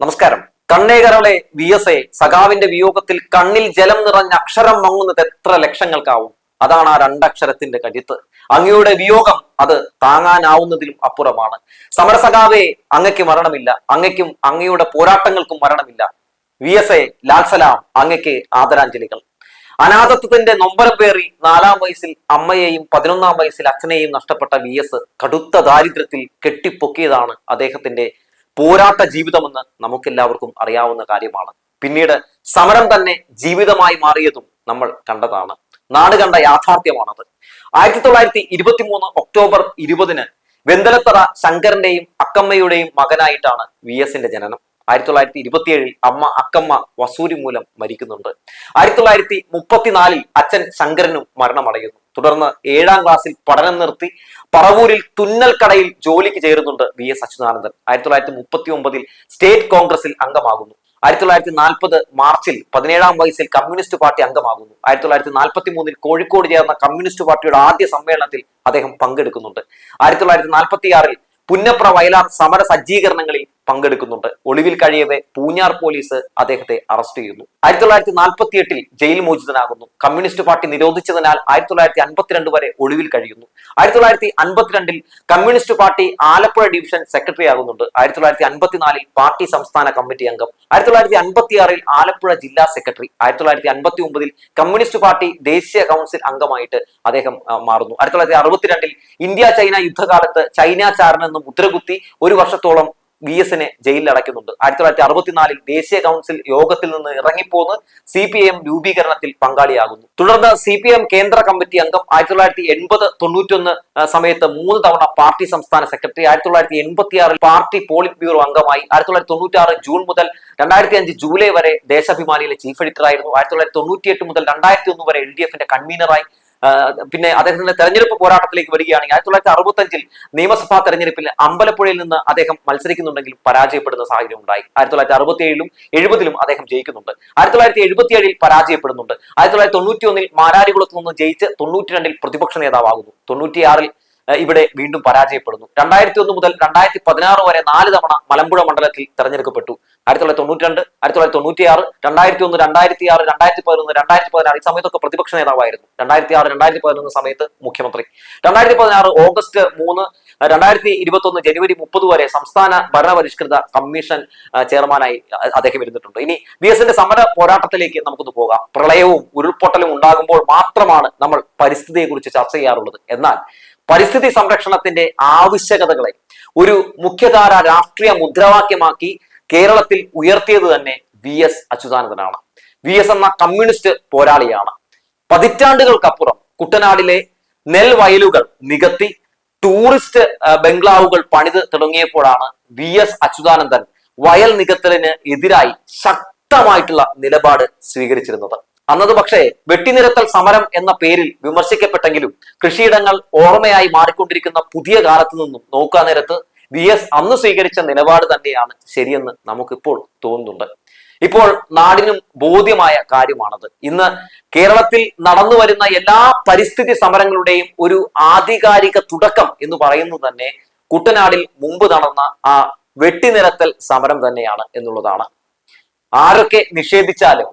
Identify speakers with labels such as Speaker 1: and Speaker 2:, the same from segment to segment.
Speaker 1: നമസ്കാരം. കണ്ണേകരളെ V S എ സഖാവിന്റെ വിയോഗത്തിൽ കണ്ണിൽ ജലം നിറഞ്ഞ അക്ഷരം മങ്ങുന്നത് എത്ര ലക്ഷങ്ങൾക്കാവും? അതാണ് ആ രണ്ടക്ഷരത്തിന്റെ കരുത്ത്. അങ്ങയുടെ വിയോഗം അത് താങ്ങാനാവുന്നതിലും അപ്പുറമാണ്. സമരസഖാവെ അങ്ങയ്ക്ക് മരണമില്ല. അങ്ങയ്ക്കും അങ്ങയുടെ പോരാട്ടങ്ങൾക്കും മരണമില്ല. വി എസ് എ ലാൽസലാം അങ്ങയ്ക്ക് ആദരാഞ്ജലികൾ. അനാഥത്വത്തിന്റെ നൊമ്പരം പേറി നാലാം വയസ്സിൽ അമ്മയെയും പതിനൊന്നാം വയസ്സിൽ അച്ഛനെയും നഷ്ടപ്പെട്ട വി എസ് കടുത്ത ദാരിദ്ര്യത്തിൽ കെട്ടിപ്പൊക്കിയതാണ് അദ്ദേഹത്തിന്റെ പോരാട്ട ജീവിതമെന്ന് നമുക്കെല്ലാവർക്കും അറിയാവുന്ന കാര്യമാണ്. പിന്നീട് സമരം തന്നെ ജീവിതമായി മാറിയതും നമ്മൾ കണ്ടതാണ്. നാട് കണ്ട യാഥാർത്ഥ്യമാണത്. ആയിരത്തി തൊള്ളായിരത്തി ഇരുപത്തി മൂന്ന് ഒക്ടോബർ ഇരുപതിന് വെന്തലത്തറ ശങ്കരന്റെയും അക്കമ്മയുടെയും മകനായിട്ടാണ് വി എസിന്റെ ജനനം. ആയിരത്തി തൊള്ളായിരത്തി ഇരുപത്തിയേഴിൽ അമ്മ അക്കമ്മ വസൂരി മൂലം മരിക്കുന്നുണ്ട്. ആയിരത്തി തൊള്ളായിരത്തി മുപ്പത്തിനാലിൽ അച്ഛൻ ശങ്കരനും മരണമടയുന്നു. തുടർന്ന് ഏഴാം ക്ലാസ്സിൽ പഠനം നിർത്തി പറവൂരിൽ തുന്നൽ കടയിൽ ജോലിക്ക് ചേരുന്നുണ്ട് വി എസ് അച്യുതാനന്ദൻ. ആയിരത്തി തൊള്ളായിരത്തി മുപ്പത്തി ഒമ്പതിൽ സ്റ്റേറ്റ് കോൺഗ്രസിൽ അംഗമാകുന്നു. ആയിരത്തി തൊള്ളായിരത്തി നാൽപ്പത് മാർച്ചിൽ പതിനേഴാം വയസ്സിൽ കമ്മ്യൂണിസ്റ്റ് പാർട്ടി അംഗമാകുന്നു. ആയിരത്തി തൊള്ളായിരത്തി നാൽപ്പത്തി മൂന്നിൽ കോഴിക്കോട് ചേർന്ന കമ്മ്യൂണിസ്റ്റ് പാർട്ടിയുടെ ആദ്യ സമ്മേളനത്തിൽ അദ്ദേഹം പങ്കെടുക്കുന്നുണ്ട്. ആയിരത്തി തൊള്ളായിരത്തി നാൽപ്പത്തി ആറിൽ പുന്നപ്ര വയലാർ സമര സജ്ജീകരണങ്ങളിൽ പങ്കെടുക്കുന്നുണ്ട്. ഒളിവിൽ കഴിയവേ പൂഞ്ഞാർ പോലീസ് അദ്ദേഹത്തെ അറസ്റ്റ് ചെയ്യുന്നു. ആയിരത്തി തൊള്ളായിരത്തി നാൽപ്പത്തി എട്ടിൽ ജയിൽ മോചിതനാകുന്നു. കമ്മ്യൂണിസ്റ്റ് പാർട്ടി നിരോധിച്ചതിനാൽ ആയിരത്തി തൊള്ളായിരത്തി അൻപത്തിരണ്ട് വരെ ഒളിവിൽ കഴിയുന്നു. ആയിരത്തി തൊള്ളായിരത്തി അൻപത്തിരണ്ടിൽ communist party Alappuzha division secretary ആകുന്നുണ്ട്. ആയിരത്തി തൊള്ളായിരത്തി അൻപത്തിനാലിൽ പാർട്ടി സംസ്ഥാന കമ്മിറ്റി അംഗം. ആയിരത്തി തൊള്ളായിരത്തി അൻപത്തിയാറിൽ ആലപ്പുഴ ജില്ലാ സെക്രട്ടറി. ആയിരത്തി തൊള്ളായിരത്തി അൻപത്തി ഒമ്പതിൽ കമ്മ്യൂണിസ്റ്റ് പാർട്ടി ദേശീയ കൗൺസിൽ അംഗമായിട്ട് അദ്ദേഹം മാറുന്നു. ആയിരത്തി തൊള്ളായിരത്തി അറുപത്തിരണ്ടിൽ ഇന്ത്യ ചൈന യുദ്ധകാലത്ത് ചൈന എന്ന് മുദ്രകുത്തി ഒരു വർഷത്തോളം വി എസിനെ ജയിലിൽ അടയ്ക്കുന്നുണ്ട് ആയിരത്തി തൊള്ളായിരത്തി അറുപത്തിനാലിൽ ദേശീയ കൗൺസിൽ യോഗത്തിൽ നിന്ന് ഇറങ്ങിപ്പോന്ന് സി പി എം രൂപീകരണത്തിൽ പങ്കാളിയാകുന്നു. തുടർന്ന് സി പി എം കേന്ദ്ര കമ്മിറ്റി അംഗം ആയിരത്തി തൊള്ളായിരത്തി എൺപത് തൊണ്ണൂറ്റൊന്ന് സമയത്ത് മൂന്ന് തവണ പാർട്ടി സംസ്ഥാന സെക്രട്ടറി ആയിരത്തി തൊള്ളായിരത്തി എൺപത്തിയാറിൽ പാർട്ടി പോളിറ്റ് ബ്യൂറോ അംഗമായി ആയിരത്തി തൊള്ളായിരത്തി തൊണ്ണൂറ്റാറ് ജൂൺ മുതൽ രണ്ടായിരത്തി അഞ്ച് ജൂലൈ വരെ ദേശാഭിമാനിയിലെ ചീഫ് എഡിറ്റർ ആയിരുന്നു ആയിരത്തി തൊള്ളായിരത്തി തൊണ്ണൂറ്റിയെട്ട് മുതൽ രണ്ടായിരത്തി ഒന്ന് വരെ എൽ ഡി എഫിന്റെ കൺവീനറായി പിന്നെ അദ്ദേഹത്തിന്റെ തെരഞ്ഞെടുപ്പ് പോരാട്ടത്തിലേക്ക് വരികയാണെങ്കിൽ ആയിരത്തി തൊള്ളായിരത്തി അറുപത്തഞ്ചിൽ നിയമസഭാ തെരഞ്ഞെടുപ്പിൽ അമ്പലപ്പുഴയിൽ നിന്ന് അദ്ദേഹം മത്സരിക്കുന്നുണ്ടെങ്കിലും പരാജയപ്പെടുന്ന സാഹചര്യം ഉണ്ടായി. ആയിരത്തി തൊള്ളായിരത്തി അറുപത്തി ഏഴിലും എഴുപതിലും അദ്ദേഹം ജയിക്കുന്നുണ്ട്. ആയിരത്തി തൊള്ളായിരത്തി എഴുപത്തി ഏഴിൽ പരാജയപ്പെടുന്നുണ്ട്. ആയിരത്തി തൊള്ളായിരത്തി തൊണ്ണൂറ്റി ഒന്നിൽ മാരാരികുളത്ത് നിന്ന് ജയിച്ച് തൊണ്ണൂറ്റി രണ്ടിൽ പ്രതിപക്ഷ നേതാവാകുന്നു. തൊണ്ണൂറ്റിയാറിൽ ഇവിടെ വീണ്ടും പരാജയപ്പെടുന്നു. രണ്ടായിരത്തി ഒന്ന് മുതൽ രണ്ടായിരത്തി പതിനാറ് വരെ നാല് തവണ മലമ്പുഴ മണ്ഡലത്തിൽ തെരഞ്ഞെടുക്കപ്പെട്ടു. ആയിരത്തി തൊള്ളായിരത്തി തൊണ്ണൂറ്റി രണ്ട് ആയിരത്തി തൊള്ളായിരത്തി തൊണ്ണൂറ്റി ആറ് രണ്ടായിരത്തി ഒന്ന് രണ്ടായിരത്തി ആറ് രണ്ടായിരത്തി പതിനൊന്ന് രണ്ടായിരത്തി പതിനാറ് ഈ സമയത്തൊക്കെ പ്രതിപക്ഷ നേതാവായിരുന്നു. രണ്ടായിരത്തി ആറ് രണ്ടായിരത്തി പതിനൊന്ന് സമയത്ത് മുഖ്യമന്ത്രി. രണ്ടായിരത്തി പതിനാറ് ഓഗസ്റ്റ് മൂന്ന് രണ്ടായിരത്തി ഇരുപത്തി ഒന്ന് ജനുവരി മുപ്പത് വരെ സംസ്ഥാന ഭരണപരിഷ്കൃത കമ്മീഷൻ ചെയർമാനായി അദ്ദേഹം ഇരുന്നിട്ടുണ്ട്. ഇനി വി എസിന്റെ സമര പോരാട്ടത്തിലേക്ക് നമുക്കൊന്ന് പോകാം. പ്രളയവും ഉരുൾപൊട്ടലും ഉണ്ടാകുമ്പോൾ മാത്രമാണ് നമ്മൾ പരിസ്ഥിതിയെ കുറിച്ച് ചർച്ച ചെയ്യാറുള്ളത്. എന്നാൽ പരിസ്ഥിതി സംരക്ഷണത്തിന്റെ ആവശ്യകതകളെ ഒരു മുഖ്യധാര രാഷ്ട്രീയ മുദ്രാവാക്യമാക്കി കേരളത്തിൽ ഉയർത്തിയത് തന്നെ വി എസ് അച്യുതാനന്ദനാണ്. വി എസ് എന്ന കമ്മ്യൂണിസ്റ്റ് പോരാളിയാണ്. പതിറ്റാണ്ടുകൾക്കപ്പുറം കുട്ടനാടിലെ നെൽവയലുകൾ നികത്തി ടൂറിസ്റ്റ് ബംഗ്ലാവുകൾ പണിത് തുടങ്ങിയപ്പോഴാണ് വി എസ് അച്യുതാനന്ദൻ വയൽ നികത്തലിന് എതിരായി ശക്തമായിട്ടുള്ള നിലപാട് സ്വീകരിച്ചിരുന്നത്. അന്നത് പക്ഷേ വെട്ടിനിരത്തൽ സമരം എന്ന പേരിൽ വിമർശിക്കപ്പെട്ടെങ്കിലും കൃഷിയിടങ്ങൾ ഓർമ്മയായി മാറിക്കൊണ്ടിരിക്കുന്ന പുതിയ കാലത്ത് നിന്നും നോക്കാൻ നേരത്ത് വി എസ് അന്ന് സ്വീകരിച്ച നിലപാട് തന്നെയാണ് ശരിയെന്ന് നമുക്കിപ്പോൾ തോന്നുന്നുണ്ട്. ഇപ്പോൾ നാടിനും ബോധ്യമായ കാര്യമാണത്. ഇന്ന് കേരളത്തിൽ നടന്നു വരുന്ന എല്ലാ പരിസ്ഥിതി സമരങ്ങളുടെയും ഒരു ആധികാരിക തുടക്കം എന്ന് പറയുന്നത് തന്നെ കുട്ടനാടിൽ മുമ്പ് നടന്ന ആ വെട്ടിനിരത്തൽ സമരം തന്നെയാണ് എന്നുള്ളതാണ്. ആരൊക്കെ നിഷേധിച്ചാലും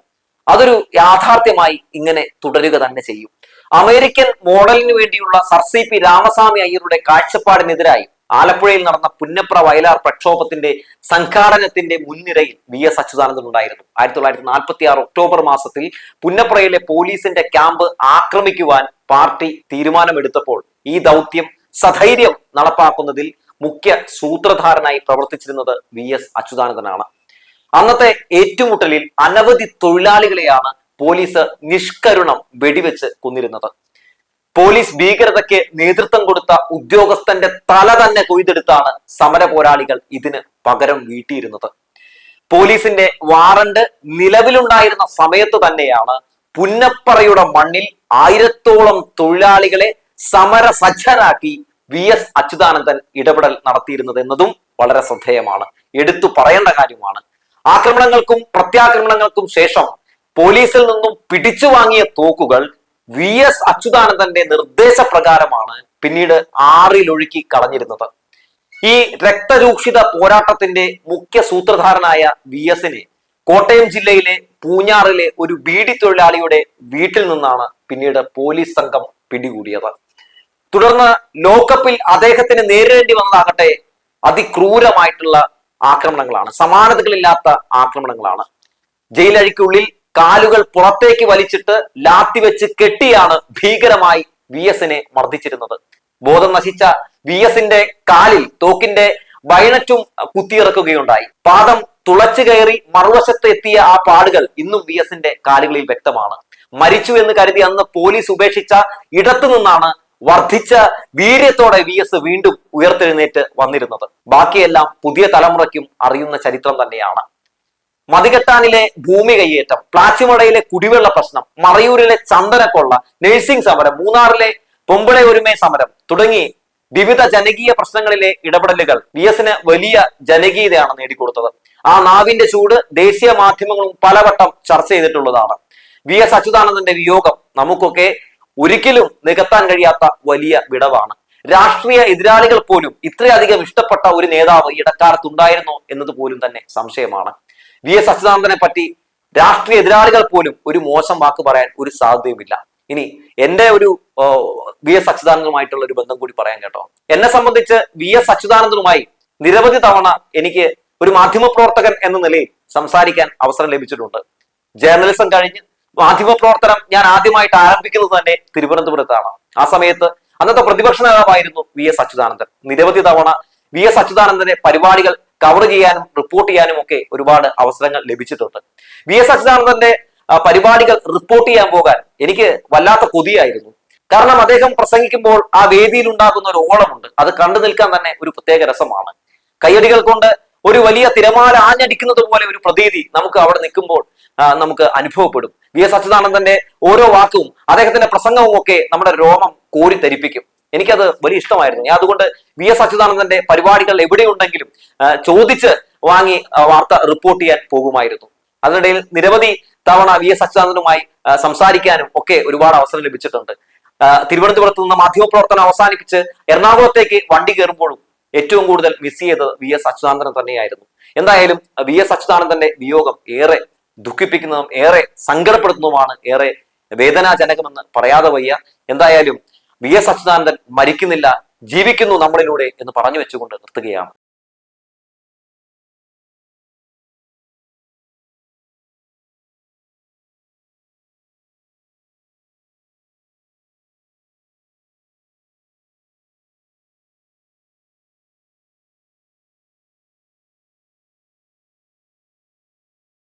Speaker 1: അതൊരു യാഥാർത്ഥ്യമായി ഇങ്ങനെ തുടരുക തന്നെ ചെയ്യും. അമേരിക്കൻ മോഡലിന് വേണ്ടിയുള്ള സർ സി പി രാമസ്വാമി അയ്യരുടെ കാഴ്ചപ്പാടിനെതിരായി ആലപ്പുഴയിൽ നടന്ന പുന്നപ്ര വയലാർ പ്രക്ഷോഭത്തിന്റെ സംഘാടനത്തിന്റെ മുൻനിരയിൽ വി എസ് അച്യുതാനന്ദൻ ഉണ്ടായിരുന്നു. ആയിരത്തി തൊള്ളായിരത്തി നാൽപ്പത്തി ആറ് ഒക്ടോബർ മാസത്തിൽ പുന്നപ്രയിലെ പോലീസിന്റെ ക്യാമ്പ് ആക്രമിക്കുവാൻ പാർട്ടി തീരുമാനമെടുത്തപ്പോൾ ഈ ദൗത്യം സധൈര്യം നടപ്പാക്കുന്നതിൽ മുഖ്യ സൂത്രധാരനായി പ്രവർത്തിച്ചിരുന്നത് വി എസ് അച്യുതാനന്ദനാണ്. അന്നത്തെ ഏറ്റുമുട്ടലിൽ അനവധി തൊഴിലാളികളെയാണ് പോലീസ് നിഷ്കരുണം വെടിവെച്ച് കൊന്നിരുന്നത്. പോലീസ് ഭീകരതയ്ക്ക് നേതൃത്വം കൊടുത്ത ഉദ്യോഗസ്ഥന്റെ തല തന്നെ കൊയ്തെടുത്താണ് സമര പോരാളികൾ ഇതിന് പകരം വീട്ടിയിരുന്നത്. പോലീസിന്റെ വാറണ്ട് നിലവിലുണ്ടായിരുന്ന സമയത്ത് തന്നെയാണ് പുന്നപ്പറയുടെ മണ്ണിൽ ആയിരത്തോളം തൊഴിലാളികളെ സമര സമരസജ്ജരാക്കി വി എസ് അച്യുതാനന്ദൻ ഇടപെടൽ നടത്തിയിരുന്നത് എന്നതും വളരെ ശ്രദ്ധേയമാണ്. എടുത്തു പറയേണ്ട കാര്യമാണ്. ആക്രമണങ്ങൾക്കും പ്രത്യാക്രമണങ്ങൾക്കും ശേഷം പോലീസിൽ നിന്നും പിടിച്ചു വാങ്ങിയ തോക്കുകൾ വി എസ് അച്യുതാനന്ദന്റെ നിർദ്ദേശപ്രകാരമാണ് പിന്നീട് ആറിലൊഴുക്കി കളഞ്ഞിരുന്നത്. ഈ രക്തരൂക്ഷിത പോരാട്ടത്തിന്റെ മുഖ്യ സൂത്രധാരനായ വി എസിനെ കോട്ടയം ജില്ലയിലെ പൂഞ്ഞാറിലെ ഒരു ബീഡി തൊഴിലാളിയുടെ വീട്ടിൽ നിന്നാണ് പിന്നീട് പോലീസ് സംഘം പിടികൂടിയത്. തുടർന്ന് ലോക്കപ്പിൽ അദ്ദേഹത്തിന് നേരിടേണ്ടി വന്നതാകട്ടെ അതിക്രൂരമായിട്ടുള്ള ആക്രമണങ്ങളാണ്. സമാനതകളില്ലാത്ത ആക്രമണങ്ങളാണ്. ജയിലഴിക്കുള്ളിൽ കാലുകൾ പുറത്തേക്ക് വലിച്ചിട്ട് ലാത്തി വെച്ച് കെട്ടിയാണ് ഭീകരമായി വി എസിനെ മർദ്ദിച്ചിരുന്നത്. ബോധം നശിച്ച വി എസിന്റെ കാലിൽ തോക്കിന്റെ ബൈണറ്റും കുത്തിയിറക്കുകയുണ്ടായി. പാദം തുളച്ചു കയറി മറുവശത്ത് എത്തിയ ആ പാടുകൾ ഇന്നും വി എസിന്റെ കാലുകളിൽ വ്യക്തമാണ്. മരിച്ചു എന്ന് കരുതി അന്ന് പോലീസ് ഉപേക്ഷിച്ച ഇടത്തു നിന്നാണ് വർദ്ധിച്ച വീര്യത്തോടെ വി എസ് വീണ്ടും ഉയർത്തെഴുന്നേറ്റ് വന്നിരുന്നത്. ബാക്കിയെല്ലാം പുതിയ തലമുറയ്ക്കും അറിയുന്ന ചരിത്രം തന്നെയാണ്. മതികെട്ടാനിലെ ഭൂമി കയ്യേറ്റം പ്ലാച്ചിമടയിലെ കുടിവെള്ള പ്രശ്നം മറയൂരിലെ ചന്ദനക്കൊള്ള നഴ്സിംഗ് സമരം മൂന്നാറിലെ പൊമ്പിളെ ഒരുമേ സമരം തുടങ്ങി വിവിധ ജനകീയ പ്രശ്നങ്ങളിലെ ഇടപെടലുകൾ വി എസിന് വലിയ ജനകീയതയാണ് നേടിക്കൊടുത്തത്. ആ നാവിന്റെ ചൂട് ദേശീയ മാധ്യമങ്ങളും പലവട്ടം ചർച്ച ചെയ്തിട്ടുള്ളതാണ്. വി എസ് അച്യുതാനന്ദന്റെ വിയോഗം നമുക്കൊക്കെ ഒരിക്കലും നികത്താൻ കഴിയാത്ത വലിയ വിടവാണ്. രാഷ്ട്രീയ എതിരാളികൾ പോലും ഇത്രയധികം ഇഷ്ടപ്പെട്ട ഒരു നേതാവ് ഈ ഇടക്കാലത്ത് ഉണ്ടായിരുന്നോ എന്നത് പോലും തന്നെ സംശയമാണ്. വി എസ് അച്യുതാനന്ദനെ പറ്റി രാഷ്ട്രീയ എതിരാളികൾ പോലും ഒരു മോശം വാക്ക് പറയാൻ ഒരു സാധ്യതയുമില്ല. ഇനി എന്റെ ഒരു വി എസ് അച്യുതാനന്ദനുമായിട്ടുള്ള ഒരു ബന്ധം കൂടി പറയാൻ കേട്ടോ. എന്നെ സംബന്ധിച്ച് വി എസ് അച്യുതാനന്ദനുമായി നിരവധി തവണ എനിക്ക് ഒരു മാധ്യമ പ്രവർത്തകൻ എന്ന നിലയിൽ സംസാരിക്കാൻ അവസരം ലഭിച്ചിട്ടുണ്ട്. ജേർണലിസം കഴിഞ്ഞ് മാധ്യമപ്രവർത്തനം ഞാൻ ആദ്യമായിട്ട് ആരംഭിക്കുന്നത് തന്നെ തിരുവനന്തപുരത്താണ്. ആ സമയത്ത് അന്നത്തെ പ്രതിപക്ഷ നേതാവായിരുന്നു വി എസ് അച്യുതാനന്ദൻ. നിരവധി തവണ വി എസ് അച്യുതാനന്ദന്റെ പരിപാടികൾ കവർ ചെയ്യാനും റിപ്പോർട്ട് ചെയ്യാനും ഒക്കെ ഒരുപാട് അവസരങ്ങൾ ലഭിച്ചിട്ടുണ്ട്. വി എസ് അച്യുതാനന്ദന്റെ പരിപാടികൾ റിപ്പോർട്ട് ചെയ്യാൻ പോകാൻ എനിക്ക് വല്ലാത്ത കൊതിയായിരുന്നു. കാരണം അദ്ദേഹം പ്രസംഗിക്കുമ്പോൾ ആ വേദിയിൽ ഉണ്ടാകുന്ന ഒരു ഓളമുണ്ട്. അത് കണ്ടു നിൽക്കാൻ തന്നെ ഒരു പ്രത്യേക രസമാണ്. കയ്യടികൾ കൊണ്ട് ഒരു വലിയ തിരമാല ആഞ്ഞടിക്കുന്നത് പോലെ ഒരു പ്രതീതി നമുക്ക് അവിടെ നിൽക്കുമ്പോൾ നമുക്ക് അനുഭവപ്പെടും. വി എസ് അച്യുതാനന്ദന്റെ ഓരോ വാക്കും അദ്ദേഹത്തിന്റെ പ്രസംഗവും ഒക്കെ നമ്മുടെ രോമം കോരിത്തരിപ്പിക്കും എനിക്കത് വലിയ ഇഷ്ടമായിരുന്നു. ഞാൻ അതുകൊണ്ട് വി എസ് അച്യുതാനന്ദന്റെ പരിപാടികൾ എവിടെയുണ്ടെങ്കിലും ചോദിച്ച് വാങ്ങി വാർത്ത റിപ്പോർട്ട് ചെയ്യാൻ പോകുമായിരുന്നു. അതിനിടയിൽ നിരവധി തവണ വി എസ് അച്യുതാനന്ദനുമായി സംസാരിക്കാനും ഒക്കെ ഒരുപാട് അവസരം ലഭിച്ചിട്ടുണ്ട്. തിരുവനന്തപുരത്ത് നിന്ന് മാധ്യമപ്രവർത്തനം അവസാനിപ്പിച്ച് എറണാകുളത്തേക്ക് വണ്ടി കയറുമ്പോഴും ഏറ്റവും കൂടുതൽ മിസ് ചെയ്തത് വി എസ് അച്യുതാനന്ദൻ തന്നെയായിരുന്നു. എന്തായാലും വി എസ് അച്യുതാനന്ദന്റെ വിയോഗം ഏറെ ദുഃഖിപ്പിക്കുന്നതും ഏറെ സങ്കടപ്പെടുത്തുന്നതുമാണ് ഏറെ വേദനാജനകമെന്ന് പറയാതെ വയ്യ. എന്തായാലും വി എസ് അച്യുതാനന്ദൻ മരിക്കുന്നില്ല ജീവിക്കുന്നു നമ്മളിലൂടെ എന്ന് പറഞ്ഞു വെച്ചുകൊണ്ട് നിർത്തുകയാണ്.